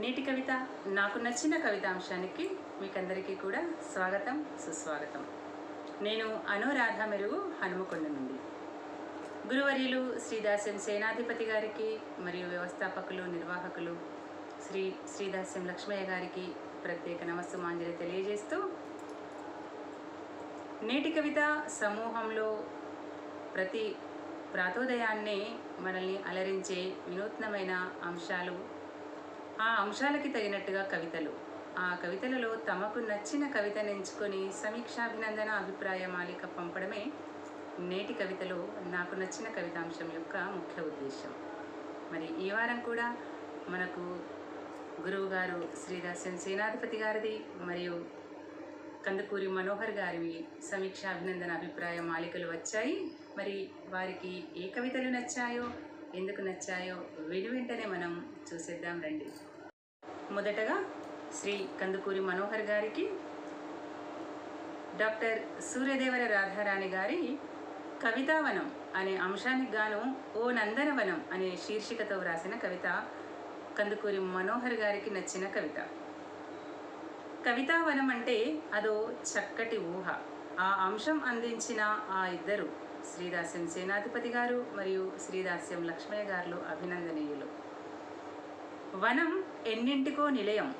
నేటి కవిత నాకు నచ్చిన కవితాంశానికి మీకందరికీ కూడా స్వాగతం సుస్వాగతం. నేను అనురాధ మెరుగు హనుమకొండ నుండి. గురువర్యులు శ్రీదాస్యం సేనాధిపతి గారికి మరియు వ్యవస్థాపకులు నిర్వాహకులు శ్రీ శ్రీదాస్యం లక్ష్మయ్య గారికి ప్రత్యేక నమస్సుమాంజలి తెలియజేస్తూ నేటి కవిత సమూహంలో ప్రతి ప్రాతోదయాన్నే మనల్ని అలరించే వినూత్నమైన అంశాలు ఆ అంశాలకి తగినట్టుగా కవితలు. ఆ కవితలలో తమకు నచ్చిన కవితను ఎంచుకొని సమీక్షాభినందన అభిప్రాయ మాలిక పంపడమే నేటి కవితలో నాకు నచ్చిన కవితాంశం యొక్క ముఖ్య ఉద్దేశం. మరి ఈ వారం కూడా మనకు గురువు గారు సేనాధిపతి గారిది మరియు కందుకూరి మనోహర్ గారివి సమీక్ష అభినందన అభిప్రాయ మాలికలు వచ్చాయి. మరి వారికి ఏ కవితలు నచ్చాయో ఎందుకు నచ్చాయో వెను వెంటనే మనం చూసేద్దాం రండి. మొదటగా శ్రీ కందుకూరి మనోహర్ గారికి డాక్టర్ సూర్యదేవర రాధారాణి గారి కవితావనం అనే అంశానికి గాను ఓ నందనవనం అనే శీర్షికతో వ్రాసిన కవిత కందుకూరి మనోహర్ గారికి నచ్చిన కవిత. కవితావనం అంటే అదో చక్కటి ఊహ. ఆ అంశం అందించిన ఆ ఇద్దరు శ్రీదాస్యం సేనాధిపతి గారు మరియు శ్రీదాస్యం లక్ష్మయ్య గారు అభినందనీయులు. వనం ఎన్నింటికో నిలయం.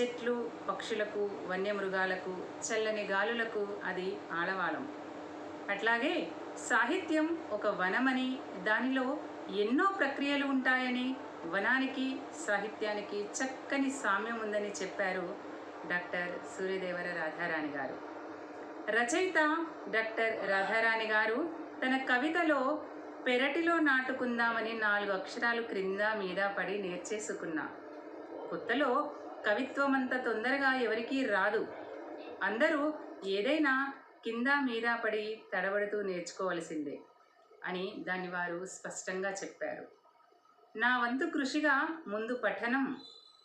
చెట్లు పక్షులకు వన్యమృగాలకు చల్లని గాలులకు అది ఆలవాలం. అట్లాగే సాహిత్యం ఒక వనమని దానిలో ఎన్నో ప్రక్రియలు ఉంటాయని వనానికి సాహిత్యానికి చక్కని సామ్యం ఉందని చెప్పారు డాక్టర్ సూర్యదేవర రాధారాణి గారు. రచయిత డాక్టర్ రాధారాణి గారు తన కవితలో పెరటిలో నాటుకుందామని నాలుగు అక్షరాలు క్రింద మీద పడి నేర్చేసుకున్నా. కొత్తలో కవిత్వం అంత తొందరగా ఎవరికీ రాదు. అందరూ ఏదైనా కింద మీద పడి తడబడుతూ నేర్చుకోవలసిందే అని దాన్ని వారు స్పష్టంగా చెప్పారు. నా వంతు కృషిగా ముందు పఠనం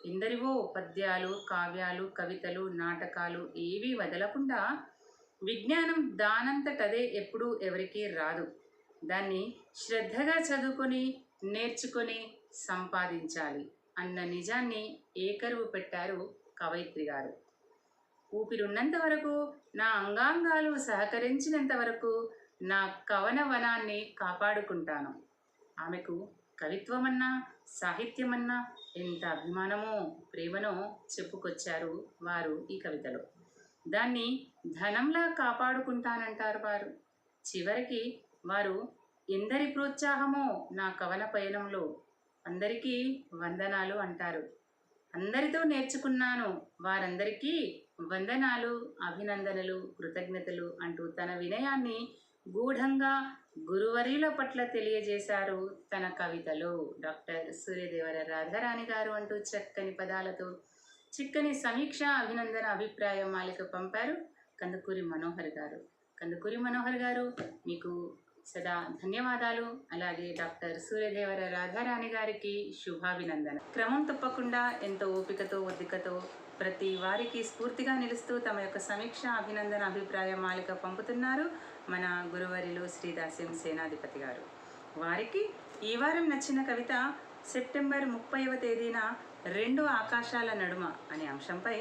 ఎందరివో పద్యాలు కావ్యాలు కవితలు నాటకాలు ఏవీ వదలకుండా విజ్ఞానం దానంతటదే ఎప్పుడూ ఎవరికీ రాదు. దాన్ని శ్రద్ధగా చదువుకొని నేర్చుకొని సంపాదించాలి. అన్న నిజాన్ని ఏకరువు పెట్టారు కవయిత్రి గారు. ఊపిరున్నంత వరకు నా అంగాంగాలు సహకరించినంత వరకు నా కవన వనాన్ని కాపాడుకుంటాను. ఆమెకు కవిత్వమన్నా సాహిత్యమన్నా ఎంత అభిమానమో ప్రేమనో చెప్పుకొచ్చారు వారు ఈ కవితలో. దాన్ని ధనంలా కాపాడుకుంటానంటారు వారు. చివరికి వారు ఎందరి ప్రోత్సాహమో నా కవన పయనంలో అందరికీ వందనాలు అంటారు. అందరితో నేర్చుకున్నాను. వారందరికీ వందనాలు అభినందనలు కృతజ్ఞతలు అంటూ తన వినయాన్ని గూఢంగా గురువరీల పట్ల తెలియజేశారు తన కవితలో. డాక్టర్ సూర్యదేవర రాధారాణి గారు అంటూ చక్కని పదాలతో చిక్కని సమీక్ష అభినందన అభిప్రాయ మాలిక పంపారు కందుకూరి మనోహర్ గారు. కందుకూరి మనోహర్ గారు మీకు సదా ధన్యవాదాలు. అలాగే డాక్టర్ సూర్యదేవర రాధారాణి గారికి శుభాభినందన క్రమం తప్పకుండా ఎంతో ఓపికతో ఒద్దికతో ప్రతి వారికి స్ఫూర్తిగా నిలుస్తూ తమ యొక్క సమీక్ష అభినందన అభిప్రాయ మాలిక పంపుతున్నారు మన గురువరిలో శ్రీదాస్యం సేనాధిపతి గారు. వారికి ఈ వారం నచ్చిన కవిత సెప్టెంబర్ ముప్పైవ తేదీన రెండు ఆకాశాల నడుమ అనే అంశంపై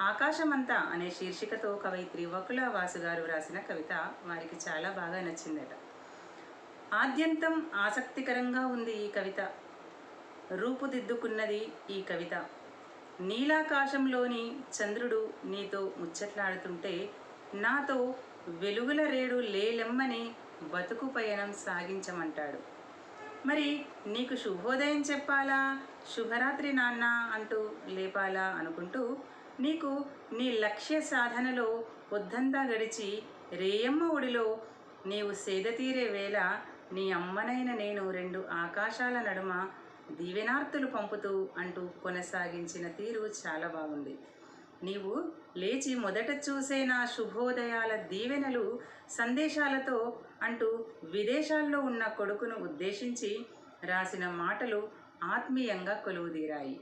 ఆకాశమంతా అనే శీర్షికతో కవయిత్రి వకుల వాసు గారు రాసిన కవిత వారికి చాలా బాగా నచ్చిందట. ఆద్యంతం ఆసక్తికరంగా ఉంది ఈ కవిత. రూపుదిద్దుకున్నది ఈ కవిత. నీలాకాశంలోని చంద్రుడు నీతో ముచ్చట్లాడుతుంటే నాతో వెలుగుల రేడు లేలెమ్మని బతుకు పయనం సాగించమంటాడు. మరి నీకు శుభోదయం చెప్పాలా? శుభరాత్రి నాన్న అంటూ లేపాలా అనుకుంటూ నీకు నీ లక్ష్య సాధనలో పొద్దంతా గడిచి రేయమ్మ ఒడిలో నీవు సేదతీరే వేళ నీ అమ్మనైన నేను రెండు ఆకాశాల నడుమ దీవెనార్తులు పంపుతూ అంటూ కొనసాగించిన తీరు చాలా బాగుంది. నీవు లేచి మొదట చూసే నా శుభోదయాల దీవెనలు సందేశాలతో అంటూ విదేశాల్లో ఉన్న కొడుకును ఉద్దేశించి రాసిన మాటలు ఆత్మీయంగా కొలువుదీరాయి.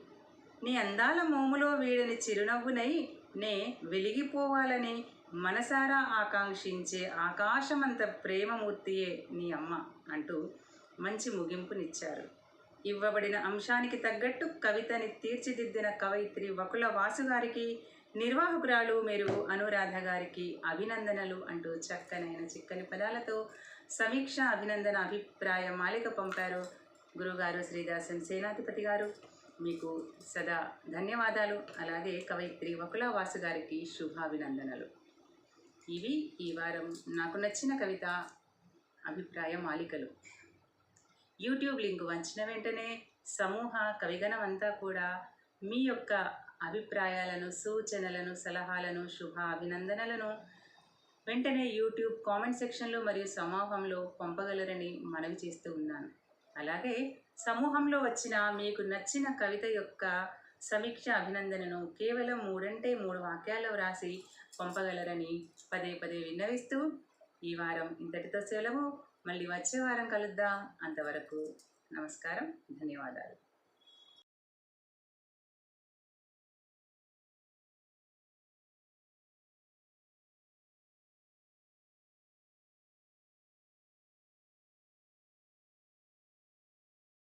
నీ అందాల మోములో వీడని చిరునవ్వునై నే వెలిగిపోవాలని మనసారా ఆకాంక్షించే ఆకాశమంత ప్రేమమూర్తియే నీ అమ్మ అంటూ మంచి ముగింపునిచ్చారు. ఇవ్వబడిన అంశానికి తగ్గట్టు కవితని తీర్చిదిద్దిన కవయిత్రి వకుల వాసు గారికి నిర్వాహకురాలు మెరుగు అనురాధ గారికి అభినందనలు అంటూ చక్కనైన చిక్కని పదాలతో సమీక్ష అభినందన అభిప్రాయ మాలిక పంపారు గురుగారు శ్రీదాసన్ సేనాధిపతి గారు. మీకు సదా ధన్యవాదాలు. అలాగే కవయిత్రి వకుల వాసు గారికి శుభాభినందనలు. ఇవి ఈ వారం నాకు నచ్చిన కవిత అభిప్రాయ మాలికలు. యూట్యూబ్ లింక్ వంచిన వెంటనే సమూహ కవిగణం అంతా కూడా మీ యొక్క అభిప్రాయాలను సూచనలను సలహాలను శుభ అభినందనలను వెంటనే యూట్యూబ్ కామెంట్ సెక్షన్లో మరియు సమూహంలో పంపగలరని మనవి చేస్తూ ఉన్నాను. అలాగే సమూహంలో వచ్చిన మీకు నచ్చిన కవిత యొక్క సమీక్ష అభినందనను కేవలం మూడంటే మూడు వాక్యాల్లో వ్రాసి పంపగలరని పదే పదే విన్నవిస్తూ ఈ వారం ఇంతటితో సెలవు. మళ్ళీ వచ్చే వారం కలుద్దాం. అంతవరకు నమస్కారం. ధన్యవాదాలు.